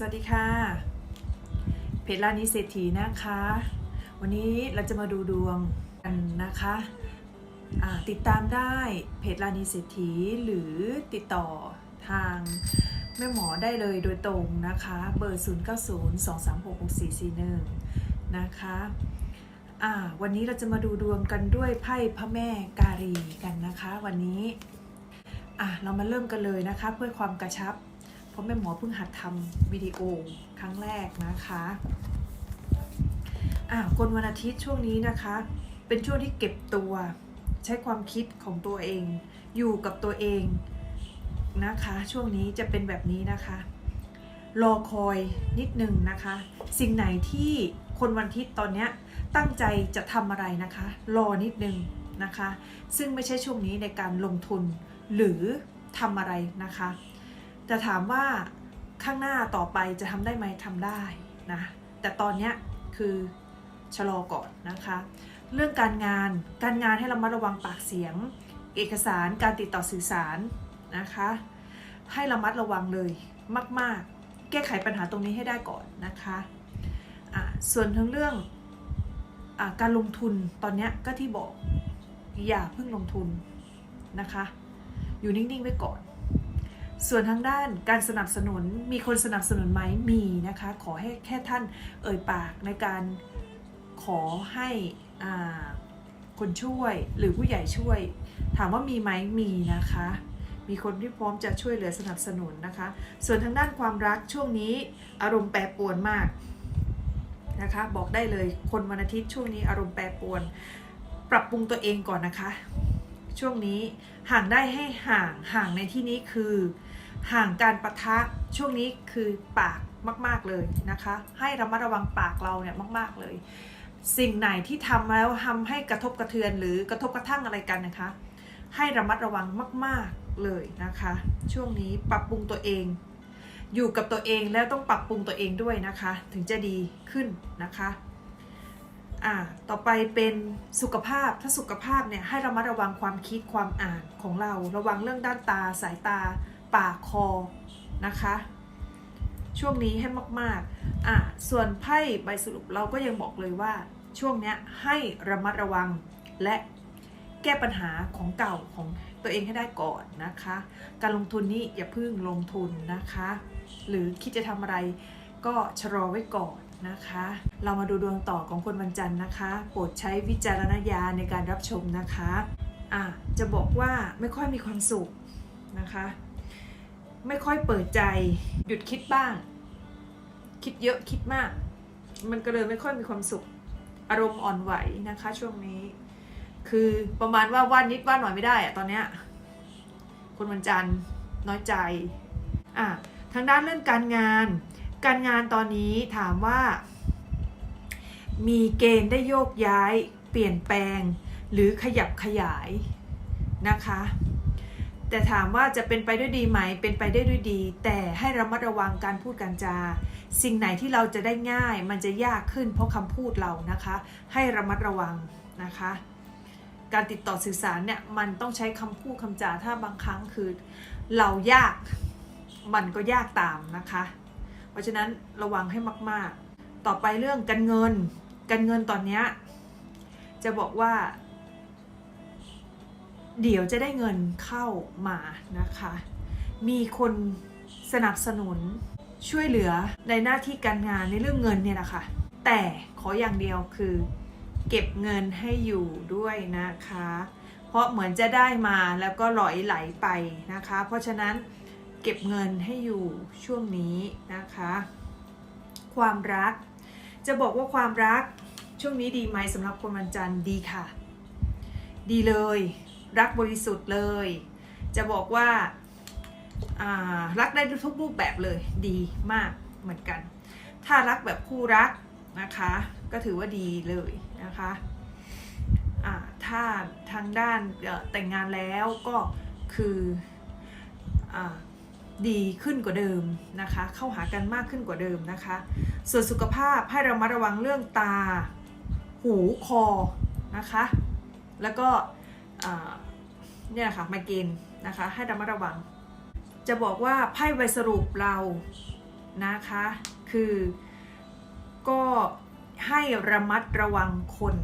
สวัสดีค่ะ เพจลานิเศรษฐีนะคะ วันนี้เราจะมาดูดวงกันนะคะติดตามได้เพจลานิเศรษฐีหรือติดต่อทางแม่หมอได้เลยโดยตรงนะคะ เบอร์ 0 9 0 2 3 6 6 4 4 1 นะคะอ่าวันนี้เราจะมาดูดวงกันด้วยไพ่พระแม่การีกันนะคะ วันนี้เรามาเริ่มกันเลยนะคะเพื่อความกระชับ ราะแม่หมอเพิ่งหัดทำวิดีโอครั้งแรกนะคะอะคนวันอาทิตย์ช่วงนี้นะคะ เป็นช่วงที่เก็บตัวใช้ความคิดของตัวเอง อยู่กับตัวเองนะคะ ช่วงนี้จะเป็นแบบนี้นะคะ รอคอยนิดนึงนะคะ สิ่งไหนที่คนวันอาทิตย์ตอนนี้ตั้งใจจะทำอะไรนะคะ รอนิดนึงนะคะ ซึ่งไม่ใช่ช่วงนี้ในการลงทุนหรือทำอะไรนะคะ แต่ถามว่าข้างหน้าต่อไปจะทำได้ไหมทำได้นะแต่ตอนเนี้ยคือชะลอก่อนนะคะ เรื่องการงานการงานให้เรามาระวังปากเสียง เอกสารการติดต่อสื่อสารนะคะ ให้ระมัดระวังเลยมาก ๆ แก้ไขปัญหาตรงนี้ให้ได้ก่อนนะคะะส่วนทั้งเรื่องอาการลงทุนตอนนี้ก็ที่บอกอย่าเพิ่งลงทุนนะคะ อยู่นิ่ง ๆ ไว้ก่อน ส่วนทางด้านการสนับสนุนมีคนสนับสนุนไหมมีนะคะ ขอให้แค่ท่านเอ่ยปากในการขอให้อคนช่วยหรือผู้ใหญ่ช่วย ถามว่ามีไหมมีนะคะ มีคนที่พร้อมจะช่วยเหลือสนับสนุนนะคะ ส่วนทางด้านความรักช่วงนี้อารมณ์แปรปรวนมากนะคะบอกได้เลยคนวันอาทิตย์ช่วงนี้อารมณ์แปรปรวน ปรับปรุงตัวเองก่อนนะคะ ช่วงนี้ห่างได้ให้ห่างห่างในที่นี้คือ ห่างการปะทะช่วงนี้คือปากมาก ๆเลยนะคะ ให้ระมัดระวังปากเราเนี่ยมาก ๆเลย สิ่งไหนที่ทำแล้วทำให้กระทบกระเทือนหรือกระทบกระทั่งอะไรกันนะคะ ให้ระมัดระวังมาก ๆเลยนะคะ ช่วงนี้ปรับปรุงตัวเอง อยู่กับตัวเองแล้วต้องปรับปรุงตัวเองด้วยนะคะ ถึงจะดีขึ้นนะคะอ่าต่อไปเป็นสุขภาพ ถ้าสุขภาพเนี่ยให้รามาระวังความคิดความอ่านของเรา ระวังเรื่องด้านตาสายตา ปากคอนะคะ ช่วงนี้ให้มากๆอ่าส่วนไพ่ใบสรุปเราก็ยังบอกเลยว่า ช่วงเนี้ยให้ระมัดระวังและแก้ปัญหาของเก่าของตัวเองให้ได้ก่อนนะคะ การลงทุนนี้อย่าเพิ่งลงทุนนะคะ หรือคิดจะทำอะไรก็ชะลอไว้ก่อนนะคะ เรามาดูดวงต่อของคนวันจันทร์นะคะ โปรดใช้วิจารณญาณในการรับชมนะคะอะจะบอกว่าไม่ค่อยมีความสุขนะคะ ไม่ค่อยเปิดใจ หยุดคิดบ้าง คิดเยอะคิดมาก มันก็เลยไม่ค่อยมีความสุข อารมณ์อ่อนไหวนะคะ ช่วงนี้ คือประมาณว่าว่านนิดว่านหน่อยไม่ได้อะตอนเนี้ยคนวันจันทร์น้อยใจอะทางด้านเรื่องการงาน การงานตอนนี้ถามว่า มีเกณฑ์ได้โยกย้าย เปลี่ยนแปลง หรือขยับขยายนะคะ แต่ถามว่าจะเป็นไปด้วยดีไหม เป็นไปได้ด้วยดี แต่ให้ระมัดระวังการพูดการจา สิ่งไหนที่เราจะได้ง่าย มันจะยากขึ้นเพราะคำพูดเรานะคะ ให้ระมัดระวังนะคะ การติดต่อสื่อสารเนี่ยมันต้องใช้คำพูดคำจาถ้าบางครั้งคือ เรายากมันก็ยากตามนะคะ เพราะฉะนั้นระวังให้มาก ๆ ต่อไปเรื่องการเงิน การเงินตอนนี้จะบอกว่า เดี๋ยวจะได้เงินเข้ามานะคะ มีคนสนับสนุนช่วยเหลือในหน้าที่การงานในเรื่องเงินเนี่ยแหละค่ะ แต่ขออย่างเดียวคือ เก็บเงินให้อยู่ด้วยนะคะ เพราะเหมือนจะได้มาแล้วก็หลอยไหลไปนะคะ เพราะฉะนั้นเก็บเงินให้อยู่ช่วงนี้นะคะ ความรัก จะบอกว่าความรักช่วงนี้ดีไหมสำหรับคนวันจันทร์ดีค่ะ ดีเลย รักบริสุทธิ์เลย จะบอกว่าารักได้ทุกรูปแบบเลยดีมากเหมือนกัน ถ้ารักแบบคู่รักนะคะ ก็ถือว่าดีเลยนะคะถ้าทางด้านแต่งงานแล้วก็คืออดีขึ้นกว่าเดิมนะคะ เข้าหากันมากขึ้นกว่าเดิมนะคะ ส่วนสุขภาพให้เรามาระวังเรื่องตา หูคอนะคะ แล้วก็ เนี่ยค่ะไมเกรนนะคะให้ระมัดระวัง จะบอกว่าไพ่ใบสรุปเรานะคะคือก็ให้ระมัดระวังคน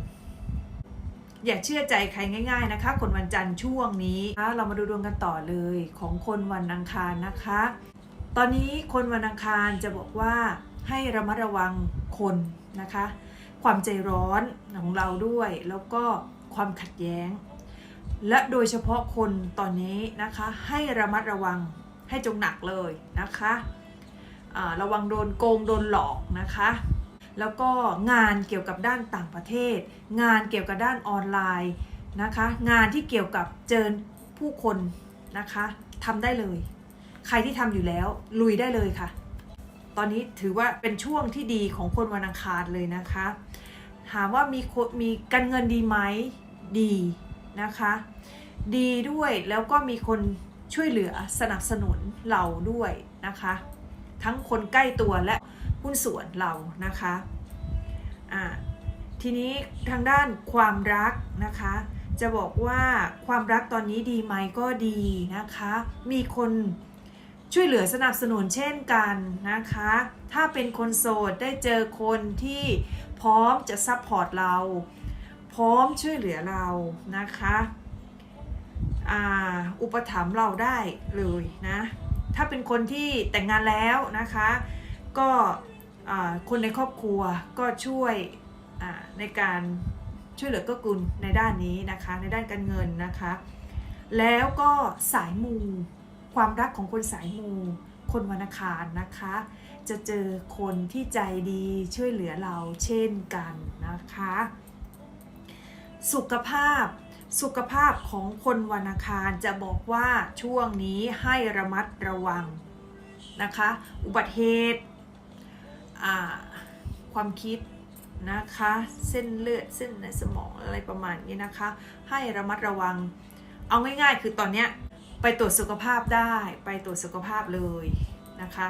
อย่าเชื่อใจใครง่ายๆนะคะ คนวันจันทร์ช่วงนี้ เรามาดูดวงกันต่อเลยของคนวันอังคารนะคะ ตอนนี้คนวันอังคารจะบอกว่าให้ระมัดระวังคนนะคะ ความใจร้อนของเราด้วย แล้วก็ความขัดแย้ง และโดยเฉพาะคนตอนนี้นะคะให้ระมัดระวังให้จงหนักเลยนะคะอ่าระวังโดนโกงโดนหลอกนะคะ แล้วก็งานเกี่ยวกับด้านต่างประเทศ งานเกี่ยวกับด้านออนไลน์นะคะ งานที่เกี่ยวกับเจอผู้คนนะคะทำได้เลย ใครที่ทำอยู่แล้วลุยได้เลยค่ะ ตอนนี้ถือว่าเป็นช่วงที่ดีของคนวันอังคารเลยนะคะถามว่ามีคนมีการเงินดีไหมดี นะคะ ดีด้วยแล้วก็มีคนช่วยเหลือสนับสนุนเราด้วยนะคะ ทั้งคนใกล้ตัวและหุ้นส่วนเรานะคะอ่าทีนี้ทางด้านความรักนะคะ จะบอกว่าความรักตอนนี้ดีไหมก็ดีนะคะ มีคนช่วยเหลือสนับสนุนเช่นกันนะคะ ถ้าเป็นคนโสดได้เจอคนที่พร้อมจะซัพพอร์ตเรา พร้อมช่วยเหลือเรานะคะอุปถัมภ์เราได้เลยนะ ถ้าเป็นคนที่แต่งงานแล้วนะคะ ก็คนในครอบครัวก็ช่วยในการช่วยเหลือเก็กุลในด้านนี้นะคะ ในด้านการเงินนะคะ แล้วก็สายมู ความรักของคนสายมู คนวันอังคารนะคะ จะเจอคนที่ใจดีช่วยเหลือเราเช่นกันนะคะ สุขภาพ สุขภาพของคนวันอังคารจะบอกว่าช่วงนี้ให้ระมัดระวังนะคะ อุบัติเหตุความคิดนะคะ เส้นเลือดเส้นในสมองอะไรประมาณนี้นะคะ ให้ระมัดระวัง เอาง่ายๆ คือตอนเนี้ยไปตรวจสุขภาพได้ไปตรวจสุขภาพเลยนะคะ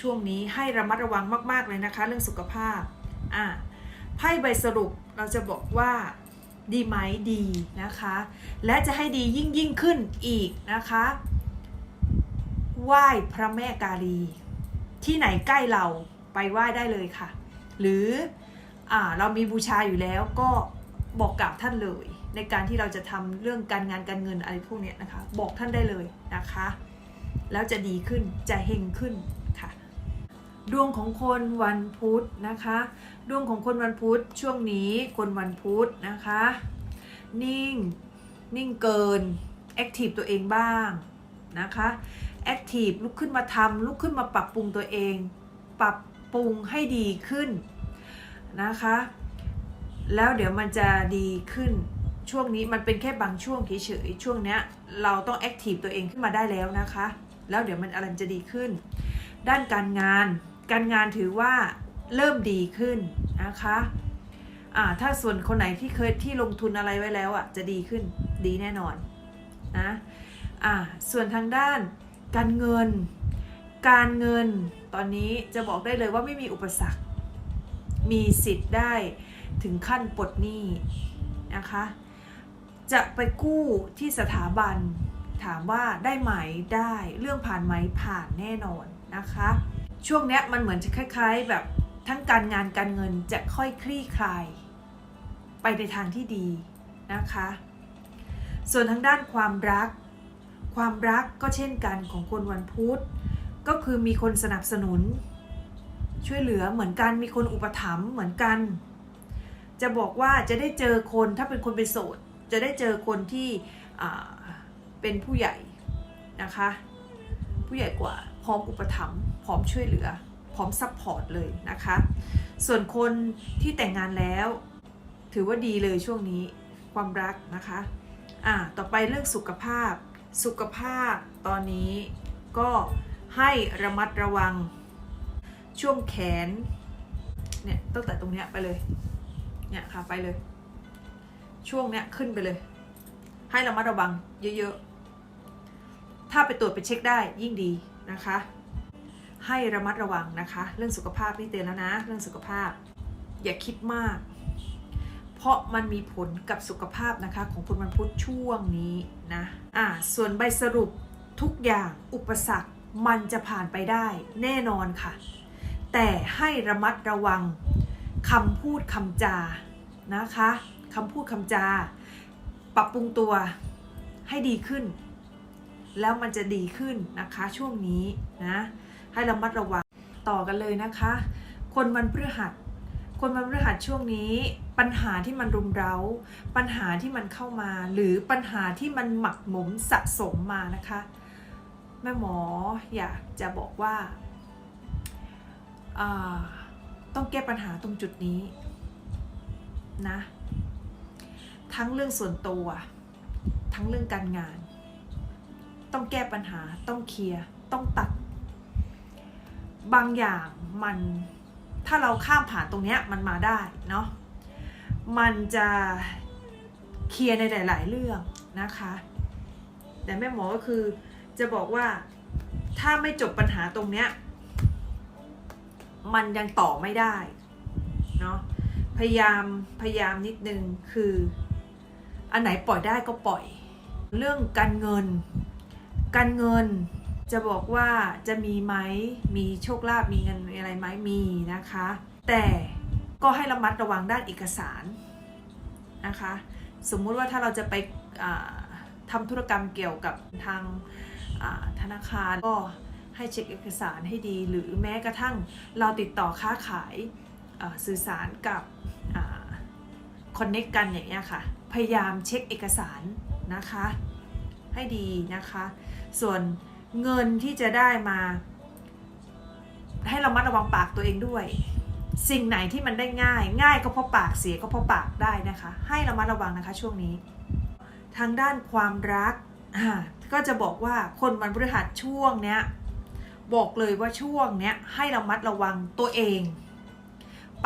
ช่วงนี้ให้ระมัดระวังมาก ๆ เลยนะคะ เรื่องสุขภาพอ่า ไพ่ใบสรุปเราจะบอกว่าดีไหมดีนะคะ และจะให้ดียิ่งยิ่งขึ้นอีกนะคะไหว้พระแม่กาลี ที่ไหนใกล้เราไปไหว้ได้เลยค่ะ หรืออาเรามีบูชาอยู่แล้วก็บอกกล่าวท่านเลย ในการที่เราจะทำเรื่องการงานการเงินอะไรพวกเนี้ยนะคะ บอกท่านได้เลยนะคะ แล้วจะดีขึ้นจะเฮงขึ้น ดวงของคนวันพุธนะคะ ดวงของคนวันพุธช่วงนี้คนวันพุธนะคะ นิ่ง นิ่งเกินแอคทีฟตัวเองบ้างนะคะแอคทีฟลุกขึ้นมาทำลุกขึ้นมาปรับปรุงตัวเอง ปรับปรุงให้ดีขึ้นนะคะ แล้วเดี๋ยวมันจะดีขึ้นช่วงนี้มันเป็นแค่บางช่วงเฉยๆช่วงเนี้ยเราต้องแอคทีฟตัวเองขึ้นมาได้แล้วนะคะ แล้วเดี๋ยวมันอะไรจะดีขึ้น ด้านการงาน การงานถือว่าเริ่มดีขึ้นนะคะอ่าถ้าส่วนคนไหนที่เคยที่ลงทุนอะไรไว้แล้วอะจะดีขึ้นดีแน่นอนนะอ่าส่วนทางด้านการเงิน การเงินตอนนี้จะบอกได้เลยว่าไม่มีอุปสรรค มีสิทธิ์ได้ถึงขั้นปลดหนี้นะคะจะไปกู้ที่สถาบันถามว่าได้ไหมได้เรื่องผ่านไหมผ่านแน่นอนนะคะ ช่วงเนี้ยมันเหมือนจะคล้าย ๆ แบบทั้งการงานการเงินจะค่อยคลี่คลาย ไปในทางที่ดีนะคะ ส่วนทางด้านความรัก ความรักก็เช่นกันของคนวันพุธก็คือมีคนสนับสนุน ช่วยเหลือเหมือนกันมีคนอุปถัมภ์เหมือนกัน จะบอกว่าจะได้เจอคนถ้าเป็นคนเป็นโสดจะได้เจอคนที่เป็นผู้ใหญ่นะคะ ผู้ใหญ่กว่า ร้อมอุปถัมภ์พร้อมช่วยเหลือ พร้อมซัพพอร์ตเลยนะคะ ส่วนคนที่แต่งงานแล้ว ถือว่าดีเลยช่วงนี้ความรักนะคะอ่าต่อไปเรื่องสุขภาพ สุขภาพตอนนี้ก็ให้ระมัดระวังช่วงแขนเนี่ยตั้งแต่ตรงเนี้ยไปเลยเนี่ยค่ะไปเลย ช่วงเนี้ยขึ้นไปเลย ให้ระมัดระวังเยอะๆ ถ้าไปตรวจไปเช็คได้ยิ่งดี นะคะ ให้ระมัดระวังนะคะ เรื่องสุขภาพนี่เตือนแล้วนะ เรื่องสุขภาพ อย่าคิดมาก เพราะมันมีผลกับสุขภาพนะคะ ของคนวันพุธช่วงนี้นะอ่าส่วนใบสรุปทุกอย่างอุปสรรคมันจะผ่านไปได้แน่นอนค่ะ แต่ให้ระมัดระวังคำพูดคำจานะคะคำพูดคำจา ปรับปรุงตัวให้ดีขึ้น แล้วมันจะดีขึ้นนะคะช่วงนี้นะให้ระมัดระวังต่อกันเลยนะคะ คนวันพฤหัส คนวันพฤหัสช่วงนี้ ปัญหาที่มันรุมเร้า ปัญหาที่มันเข้ามา หรือปัญหาที่มันหมักหมมสะสมมานะคะ แม่หมออยากจะบอกว่าอ่าต้องแก้ปัญหาตรงจุดนี้นะ ทั้งเรื่องส่วนตัว ทั้งเรื่องการงาน ต้องแก้ปัญหา ต้องเคลียร์ ต้องตัด บางอย่างมัน ถ้าเราข้ามผ่านตรงเนี้ยมันมาได้เนาะ มันจะเคลียร์ในหลาย ๆ เรื่องนะคะ แต่แม่หมอก็คือจะบอกว่าถ้าไม่จบปัญหาตรงเนี้ย มันยังต่อไม่ได้เนาะพยายามพยายามนิดนึงคือ อันไหนปล่อยได้ก็ปล่อย เรื่องการเงิน การเงินจะบอกว่าจะมีไหมมีโชคลาภมีเงินมีอะไรไหมมีนะคะ แต่ก็ให้ระมัดระวังด้านเอกสารนะคะ สมมุติว่าถ้าเราจะไปอ่าทำธุรกรรมเกี่ยวกับทางธนาคารก็ให้เช็คเอกสารให้ดี หรือแม้กระทั่งเราติดต่อค้าขายสื่อสารกับคอนเน็กกันอย่างเงี้ยค่ะ พยายามเช็คเอกสารนะคะ ให้ดีนะคะ ส่วนเงินที่จะได้มา ให้เรามัดระวังปากตัวเองด้วย สิ่งไหนที่มันได้ง่าย ง่ายก็เพราะปากเสียก็เพราะปากได้นะคะ ให้เรามัดระวังนะคะช่วงนี้ ทางด้านความรักก็จะบอกว่าคนวันพฤหัสช่วงเนี้ยบอกเลยว่าช่วงเนี้ยให้เรามัดระวังตัวเอง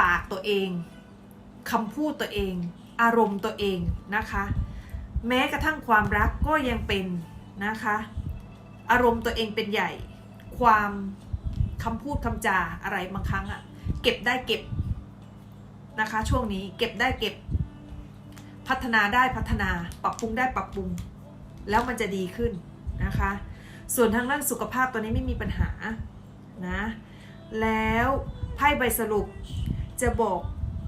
ปากตัวเองคำพูดตัวเอง อารมณ์ตัวเองนะคะ แม้กระทั่งความรักก็ยังเป็นนะคะ อารมณ์ตัวเองเป็นใหญ่ ความคำพูดคำจาอะไรบางครั้งอะเก็บได้เก็บนะคะ ช่วงนี้เก็บได้เก็บ พัฒนาได้พัฒนาปรับปรุงได้ปรับปรุง แล้วมันจะดีขึ้นนะคะ ส่วนทางด้านสุขภาพตอนนี้ไม่มีปัญหานะแล้วไพ่ใบสรุปจะบอก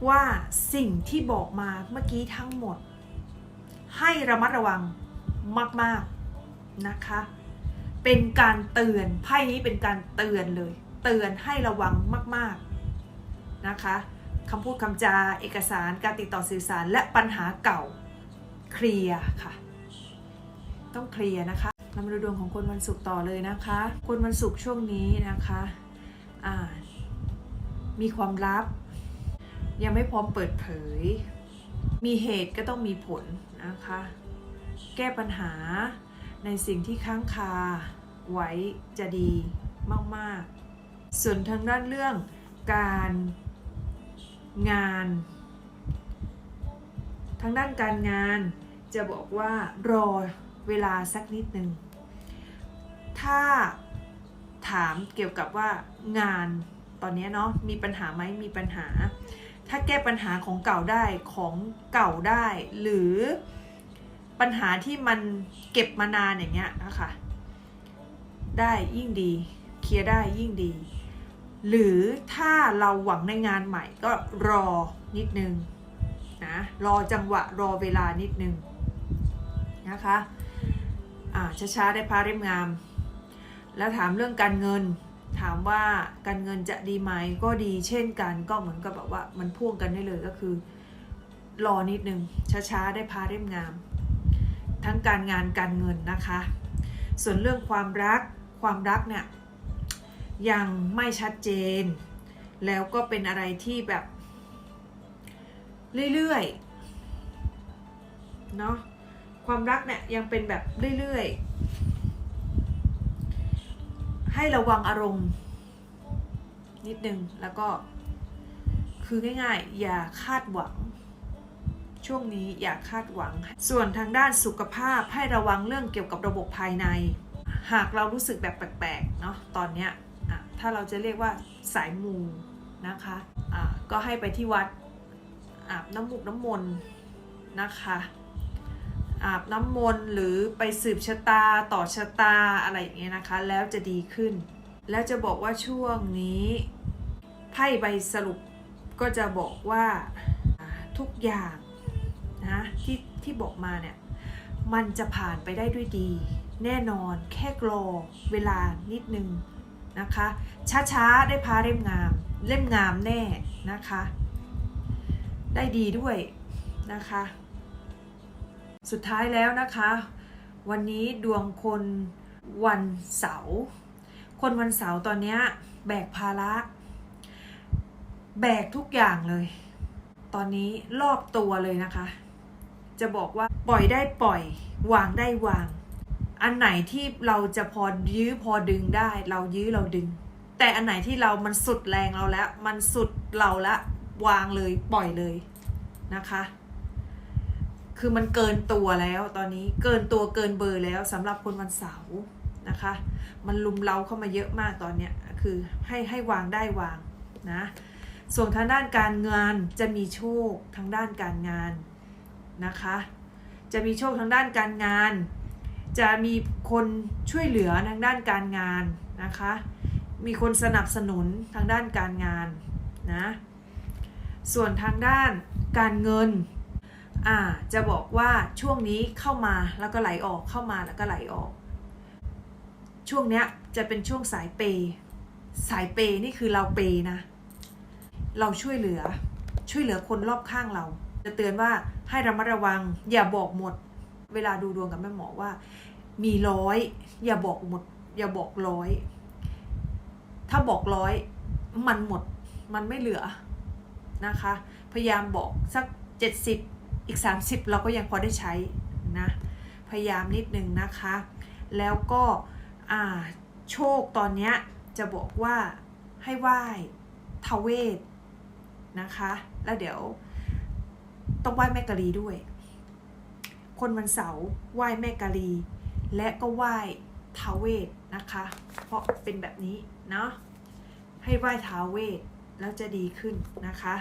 ว่าสิ่งที่บอกมาเมื่อกี้ทั้งหมด ให้ระมัดระวังมาก ๆ นะคะ เป็นการเตือนไพ่นี้เป็นการเตือนเลย เตือนให้ระวังมาก ๆนะคะคำพูดคำจาเอกสารการติดต่อสื่อสารและปัญหาเก่าเคลียร์ค่ะ ต้องเคลียร์นะคะเรามาดูดวงของคนวันศุกร์ต่อเลยนะคะ คนวันศุกร์ช่วงนี้นะคะอ่ามีความลับ ยังไม่พร้อมเปิดเผย มีเหตุก็ต้องมีผลนะคะ แก้ปัญหา ในสิ่งที่ค้างคาไว้จะดีมากๆ ส่วนทางด้านเรื่องการงาน ทางด้านการงานจะบอกว่ารอเวลาสักนิดหนึ่ง ถ้าถามเกี่ยวกับว่างานตอนนี้เนาะมีปัญหาไหมมีปัญหา ถ้าแก้ปัญหาของเก่าได้ของเก่าได้หรือ ปัญหาที่มันเก็บมานานอย่างเงี้ยนะคะได้ยิ่งดีเคลียร์ได้ยิ่งดี หรือถ้าเราหวังในงานใหม่ก็รอนิดนึงนะรอจังหวะรอเวลานิดนึงนะคะอ่าช้าๆได้พาเรียมงาม แล้วถามเรื่องการเงิน ถามว่าการเงินจะดีไหมก็ดีเช่นกันก็เหมือนกับแบบว่ามันพ่วงกันได้เลยก็คือ รอนิดนึงช้าๆได้พาเรียมงาม ทั้งการงานการเงินนะคะ ส่วนเรื่องความรักความรักเนี่ยยังไม่ชัดเจน แล้วก็เป็นอะไรที่แบบเรื่อยๆเนาะความรักเนี่ยยังเป็นแบบเรื่อยๆ ให้ระวังอารมณ์ นิดนึงแล้วก็คือง่ายๆ อย่าคาดหวัง ช่วงนี้อย่าคาดหวัง ส่วนทางด้านสุขภาพให้ระวังเรื่องเกี่ยวกับระบบภายใน หากเรารู้สึกแบบแปลกๆเนาะตอนเนี้ยถ้าเราจะเรียกว่าสายมูนะคะะก็ให้ไปที่วัดอาบน้ำมูกน้ำมนต์นะคะอาบน้ำมนต์หรือไปสืบชะตาต่อชะตาอะไรอย่างเงี้ยนะคะ แล้วจะดีขึ้น แล้วจะบอกว่าช่วงนี้ไพ่ใบสรุปก็จะบอกว่าทุกอย่าง นะที่ที่บอกมาเนี่ยมันจะผ่านไปได้ด้วยดี แน่นอนแค่รอเวลานิดนึงนะคะ ช้าๆ ได้พาเล่มงาม เล่มงามแน่นะคะ ได้ดีด้วยนะคะ สุดท้ายแล้วนะคะ วันนี้ดวงคนวันเสาร์คนวันเสาร์ตอนนี้แบกภาระแบกทุกอย่างเลย ตอนนี้รอบตัวเลยนะคะ จะบอกว่าปล่อยได้ปล่อย วางได้วาง อันไหนที่เราจะพอยื้อพอดึงได้ เรายื้อเราดึง แต่อันไหนที่เรามันสุดแรงเราแล้ว มันสุดเราละวางเลยปล่อยเลยนะคะ คือมันเกินตัวแล้วตอนนี้เกินตัวเกินเบอร์แล้วสำหรับคนวันเสาร์นะคะ มันลุมเราเข้ามาเยอะมากตอนเนี้ยคือให้ให้วางได้วางนะส่วนทางด้านการงานจะมีโชคทางด้านการงาน นะคะ จะมีโชคทางด้านการงาน จะมีคนช่วยเหลือทางด้านการงานนะคะ มีคนสนับสนุนทางด้านการงานนะ ส่วนทางด้านการเงินอ่าจะบอกว่าช่วงนี้เข้ามาแล้วก็ไหลออกเข้ามาแล้วก็ไหลออก ช่วงเนี้ยจะเป็นช่วงสายเปย์สายเปย์นี่คือเราเปย์นะ เราช่วยเหลือช่วยเหลือคนรอบข้างเรา จะเตือนว่าให้ระมัดระวัง อย่าบอกหมด เวลาดูดวงกับแม่หมอว่า มีร้อยอย่าบอกหมด อย่าบอกร้อย ถ้าบอกร้อยมันหมดมันไม่เหลือนะคะ พยายามบอกสัก 70 อีก 30 เราก็ยังพอได้ใช้นะพยายามนิดนึงนะคะ แล้วก็อ่าโชคตอนเนี้ยจะบอกว่าให้ไหว้ทาเวศนะคะ แล้วเดี๋ยว ต้องไหว้แม่กะลีด้วย คนวันเสาร์ไหว้แม่กะลี และก็ไหว้ท้าเวศนะคะ เพราะเป็นแบบนี้เนาะให้ไหว้ท้าเวศแล้วจะดีขึ้นนะคะ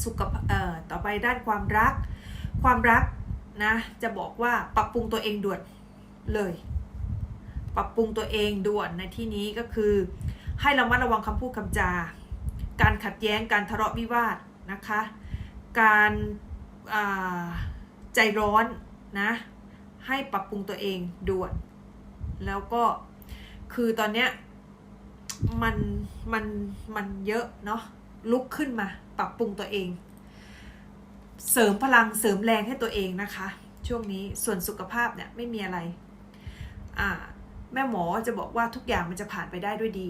สุขเอ่อต่อไปด้านความรัก ความรักนะจะบอกว่าปรับปรุงตัวเองด่วนเลย ปรับปรุงตัวเองด่วนในที่นี้ก็คือให้ระมัดระวังคำพูดคำจา การขัดแย้งการทะเลาะวิวาทนะคะ การใจร้อนนะ ให้ปรับปรุงตัวเองด่วนแล้วก็คือตอนเนี้ยมันมันมันเยอะเนาะลุกขึ้นมา ปรับปรุงตัวเอง เสริมพลังเสริมแรงให้ตัวเองนะคะ ช่วงนี้ส่วนสุขภาพเนี่ยไม่มีอะไรอ่าแม่หมอจะบอกว่าทุกอย่างมันจะผ่านไปได้ด้วยดี